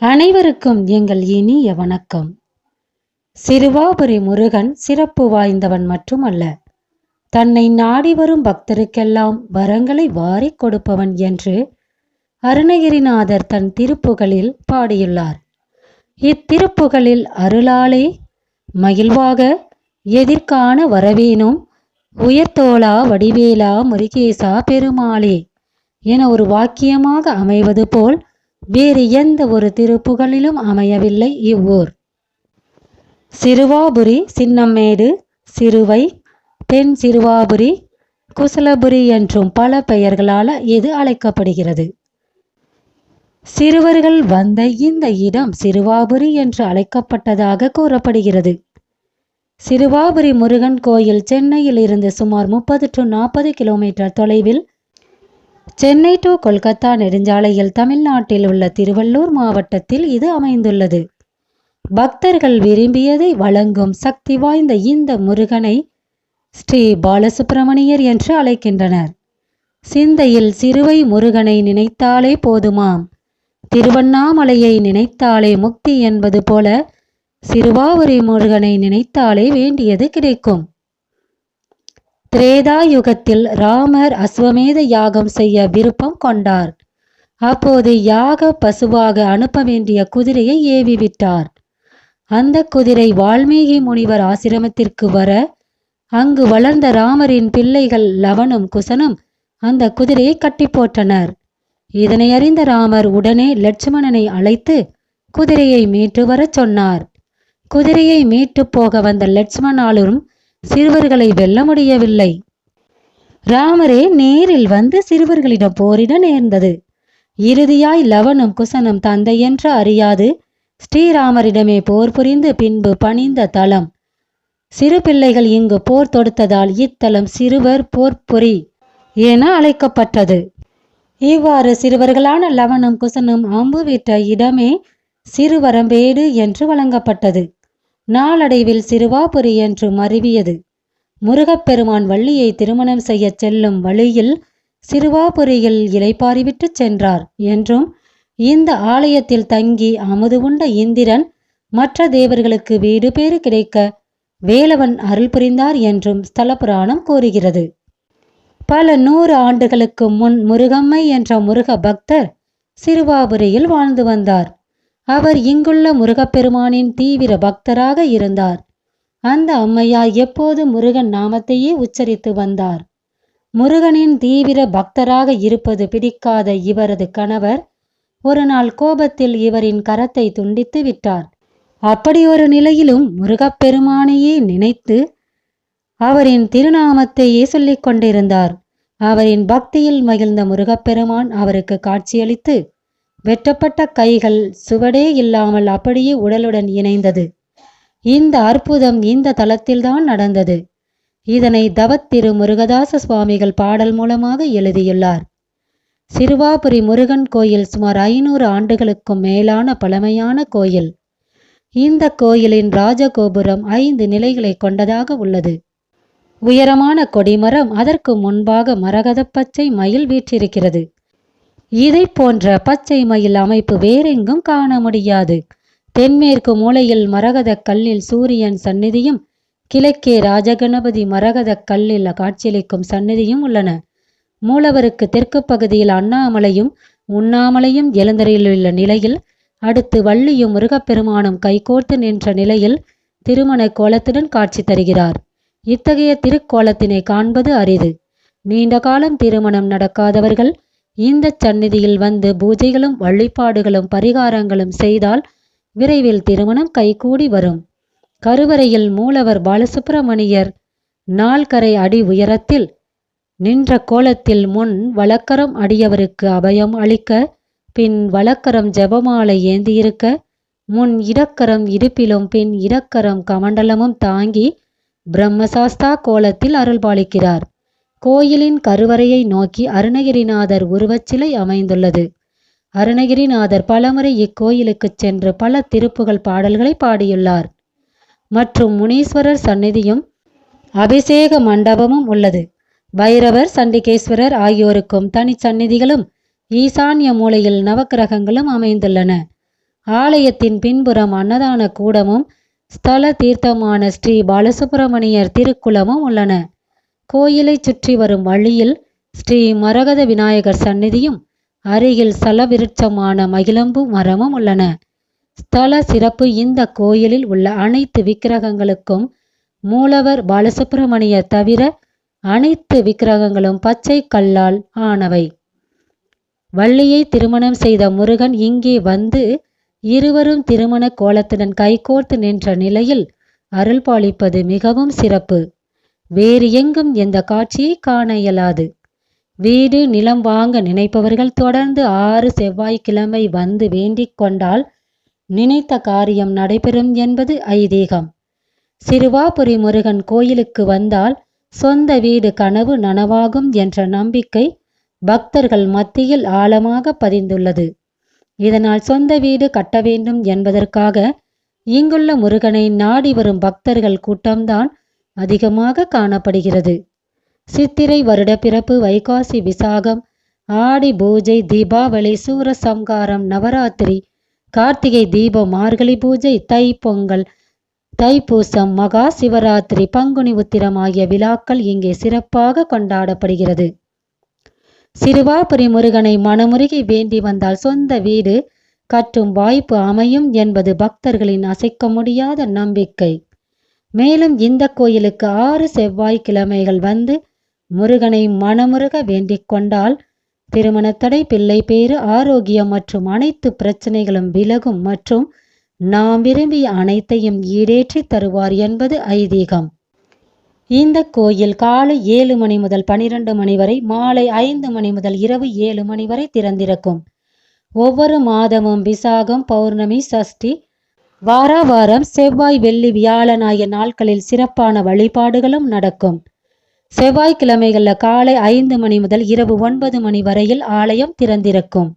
அனைவருக்கும் எங்கள் இனிய வணக்கம். சிறுவாபுரி முருகன் சிறப்பு வாய்ந்தவன் மட்டுமல்ல தன்னை நாடி வரும் பக்தருக்கெல்லாம் வரங்களை வாரிக் கொடுப்பவன் என்று அருணகிரிநாதர் தன் திருப்புகளில் பாடியுள்ளார். இத்திருப்புகளில் அருளாலே மகிழ்வாக எதிர்காண வரவேனும் உயர்த்தோளா வடிவேலா முருகேசா பெருமாளே என ஒரு வாக்கியமாக அமைவது போல் வேறு எந்த ஒரு திருப்புகளிலும் அமையவில்லை இவ்வூர். சிறுவாபுரி சின்னம்மேடு சிறுவை பெண் சிறுவாபுரி குசலபுரி என்றும் பல பெயர்களால் இது அழைக்கப்படுகிறது. சிறுவர்கள் வந்த இந்த இடம் சிறுவாபுரி என்று அழைக்கப்பட்டதாக கூறப்படுகிறது. சிறுவாபுரி முருகன் கோயில் சென்னையில் இருந்து சுமார் முப்பது டு நாற்பது கிலோமீட்டர் தொலைவில் சென்னை டு கொல்கத்தா நெடுஞ்சாலையில் தமிழ்நாட்டில் உள்ள திருவள்ளூர் மாவட்டத்தில் இது அமைந்துள்ளது. பக்தர்கள் விரும்பியதை வழங்கும் சக்தி வாய்ந்த இந்த முருகனை ஸ்ரீ பாலசுப்பிரமணியர் என்று அழைக்கின்றனர். சிந்தையில் சிறுவை முருகனை நினைத்தாலே போதுமாம். திருவண்ணாமலையை நினைத்தாலே முக்தி என்பது போல சிறுவாவுரி முருகனை நினைத்தாலே வேண்டியது கிடைக்கும். திரேதா யுகத்தில் ராமர் அஸ்வமேத யாகம் செய்ய விருப்பம் கொண்டார். அப்போது யாக பசுவாக அனுப்ப வேண்டிய குதிரையை ஏவி விட்டார். அந்த குதிரை வால்மீகி முனிவர் ஆசிரமத்திற்கு வர அங்கு வளர்ந்த ராமரின் பிள்ளைகள் லவனும் குசனும் அந்த குதிரையை கட்டி போட்டனர். இதனை அறிந்த ராமர் உடனே லட்சுமணனை அழைத்து குதிரையை மீட்டு வரச் சொன்னார். குதிரையை மீட்டு போக வந்த லட்சுமணாலும் சிறுவர்களை வெல்ல முடியவில்லை ராமரே நேரில் வந்து சிறுவர்களிடம் போரிட நேர்ந்தது. இறுதியாய் லவனும் குசனும் தந்தை என்று அறியாது. ஸ்ரீராமரிடமே போர் புரிந்து பின்பு பணிந்த தலம். சிறு பிள்ளைகள் இங்கு போர் தொடுத்ததால் இத்தலம் சிறுவர் போர்ப்புரி என அழைக்கப்பட்டது. இவ்வாறு சிறுவர்களான லவனும் குசனும் அம்பு விட்ட இடமே சிறுவரம்பேடு என்று வழங்கப்பட்டது. நாளடைவில் சிறுவாபுரி என்று மருவியது. முருகப்பெருமான் வள்ளியை திருமணம் செய்யச் செல்லும் வழியில் சிறுவாபுரியில் இலைப்பாரிவிட்டு சென்றார். என்றும் இந்த ஆலயத்தில் தங்கி அமுது உண்ட இந்திரன் மற்ற தேவர்களுக்கு வீடு பேறு கிடைக்க வேலவன் அருள் புரிந்தார் என்றும் ஸ்தல புராணம் கூறுகிறது. பல நூறு ஆண்டுகளுக்கு முன் முருகம்மை என்ற முருக பக்தர் சிறுவாபுரியில் வாழ்ந்து வந்தார். அவர் இங்குள்ள முருகப்பெருமானின் தீவிர பக்தராக இருந்தார். அந்த அம்மையார் எப்போது முருகன் நாமத்தையே உச்சரித்து வந்தார்? முருகனின் தீவிர பக்தராக இருப்பது பிடிக்காத இவரது கணவர் ஒரு நாள் கோபத்தில் இவரின் கரத்தை துண்டித்து விட்டார். அப்படி ஒரு நிலையிலும் முருகப்பெருமானையே நினைத்து அவரின் திருநாமத்தையே சொல்லிக் கொண்டிருந்தார். அவரின் பக்தியில் மகிழ்ந்த முருகப்பெருமான் அவருக்கு காட்சியளித்து வெட்டப்பட்ட கைகள் சுவடே இல்லாமல் அப்படியே உடலுடன் இணைந்தது. இந்த அற்புதம் இந்த தலத்தில்தான் நடந்தது. இதனை தவத்திரு முருகதாச சுவாமிகள் பாடல் மூலமாக எழுதியுள்ளார். சிறுவாபுரி முருகன் கோயில் சுமார் ஐநூறு ஆண்டுகளுக்கும் மேலான பழமையான கோயில். இந்த கோயிலின் ராஜகோபுரம் ஐந்து நிலைகளை கொண்டதாக உள்ளது. உயரமான கொடிமரம் அதற்கு முன்பாக மரகதப்பச்சை மயில் வீற்றிருக்கிறது. இதை போன்ற பச்சை மயில் அமைப்பு வேறெங்கும் காண முடியாது. தென்மேற்கு மூலையில் மரகத கல்லில் சூரியன் சந்நிதியும் கிழக்கே ராஜகணபதி மரகத கல்லில் காட்சியளிக்கும் சந்நிதியும் உள்ளன. மூலவருக்கு தெற்கு பகுதியில் அண்ணாமலையும் உண்ணாமலையும் எழுந்தரையிலுள்ள நிலையில் அடுத்து வள்ளியும் முருகப்பெருமானும் கைகோர்த்து நின்ற நிலையில் திருமண கோலத்துடன் காட்சி தருகிறார். இத்தகைய திருக்கோலத்தினை காண்பது அரிது. நீண்ட காலம் திருமணம் நடக்காதவர்கள் இந்த சந்நிதியில் வந்து பூஜைகளும் வழிபாடுகளும் பரிகாரங்களும் செய்தால் விரைவில் திருமணம் கைகூடி வரும். கருவறையில் மூலவர் பாலசுப்பிரமணியர் நால்கரை அடி உயரத்தில் நின்ற கோலத்தில் முன் வழக்கரம் அடியவருக்கு அபயம் அளிக்க பின் வழக்கரம் ஜெபமாலை ஏந்தியிருக்க முன் இடக்கரம் இடுப்பிலும் பின் இடக்கரம் கமண்டலமும் தாங்கி பிரம்மசாஸ்தா கோலத்தில் அருள்பாலிக்கிறார். கோயிலின் கருவறையை நோக்கி அருணகிரிநாதர் உருவச்சிலை அமைந்துள்ளது. அருணகிரிநாதர் பலமுறை இக்கோயிலுக்குச் சென்று பல திருப்புகழ் பாடல்களை பாடியுள்ளார். மற்றும் முனீஸ்வரர் சந்நிதியும் அபிஷேக மண்டபமும் உள்ளது. பைரவர் சண்டிகேஸ்வரர் ஆகியோருக்கும் தனி சந்நிதிகளும் ஈசான்ய மூலையில் நவக்கிரகங்களும் அமைந்துள்ளன. ஆலயத்தின் பின்புறம் அன்னதான கூடமும் ஸ்தல தீர்த்தமான ஸ்ரீ பாலசுப்பிரமணியர் திருக்குளமும் உள்ளன. கோயிலைச் சுற்றி வரும் வழியில் ஸ்ரீ மரகத விநாயகர் சந்நிதியும் அருகில் சலவிருட்சமான மகிழம்பு மரமும் உள்ளன. ஸ்தல சிறப்பு இந்த கோயிலில் உள்ள அனைத்து விக்கிரகங்களுக்கும் மூலவர் பாலசுப்பிரமணியர் தவிர அனைத்து விக்கிரகங்களும் பச்சை கல்லால் ஆனவை. வள்ளியை திருமணம் செய்த முருகன் இங்கே வந்து இருவரும் திருமண கோலத்துடன் கைகோர்த்து நின்ற நிலையில் அருள்பாலிப்பது மிகவும் சிறப்பு. வேறு எங்கும் எந்த காட்சியை காண இயலாது. வீடு நிலம் வாங்க நினைப்பவர்கள் தொடர்ந்து ஆறு செவ்வாய்க்கிழமை வந்து வேண்டிக் கொண்டால் நினைத்த காரியம் நடைபெறும் என்பது ஐதீகம். சிறுவாபுரி முருகன் கோயிலுக்கு வந்தால் சொந்த வீடு கனவு நனவாகும் என்ற நம்பிக்கை பக்தர்கள் மத்தியில் ஆழமாக பதிந்துள்ளது. இதனால் சொந்த வீடு கட்ட வேண்டும் என்பதற்காக இங்குள்ள முருகனை நாடி வரும் பக்தர்கள் கூட்டம்தான் அதிகமாக காணப்படுகிறது. சித்திரை வருட பிறப்பு வைகாசி விசாகம் ஆடி பூஜை தீபாவளி சூரசம்காரம் நவராத்திரி கார்த்திகை தீபம் மார்கழி பூஜை தை பொங்கல் தைப்பூசம் மகா சிவராத்திரி பங்குனி உத்திரம் ஆகிய விழாக்கள் இங்கே சிறப்பாக கொண்டாடப்படுகிறது. சிறுவாபுரி முருகனை மனமுருகி வேண்டி வந்தால் சொந்த வீடு கட்டும் வாய்ப்பு அமையும் என்பது பக்தர்களின் அசைக்க முடியாத நம்பிக்கை. மேலும் இந்த கோயிலுக்கு ஆறு செவ்வாய்க்கிழமைகள் வந்து முருகனை மனமுருக வேண்டிக் கொண்டால் திருமணத்தடை பிள்ளை பேறு ஆரோக்கியம் மற்றும் அனைத்து பிரச்சனைகளும் விலகும் மற்றும் நாம் விரும்பிய அனைத்தையும் ஈடேற்றி தருவார் என்பது ஐதீகம். இந்த கோயில் காலை ஏழு மணி முதல் பனிரெண்டு மணி வரை மாலை ஐந்து மணி முதல் இரவு ஏழு மணி வரை திறந்திருக்கும். ஒவ்வொரு மாதமும் விசாகம் பௌர்ணமி சஷ்டி வார வாரம் செவ்வாய் வெள்ளி வியாழன் ஆகிய நாட்களில் சிறப்பான வழிபாடுகளும் நடக்கும். செவ்வாய்க்கிழமைகளில் காலை ஐந்து மணி முதல் இரவு ஒன்பது மணி வரையில் ஆலயம் திறந்திருக்கும்.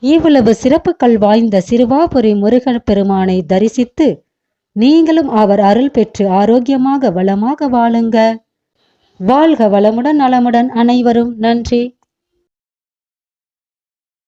இவ்வளவு சிறப்புகள் வாய்ந்த சிறுவாபுரி முருகன் பெருமானை தரிசித்து நீங்களும் அவர் அருள் பெற்று ஆரோக்கியமாக வளமாக வாழுங்க. வாழ்க வளமுடன் நலமுடன் அனைவரும். நன்றி.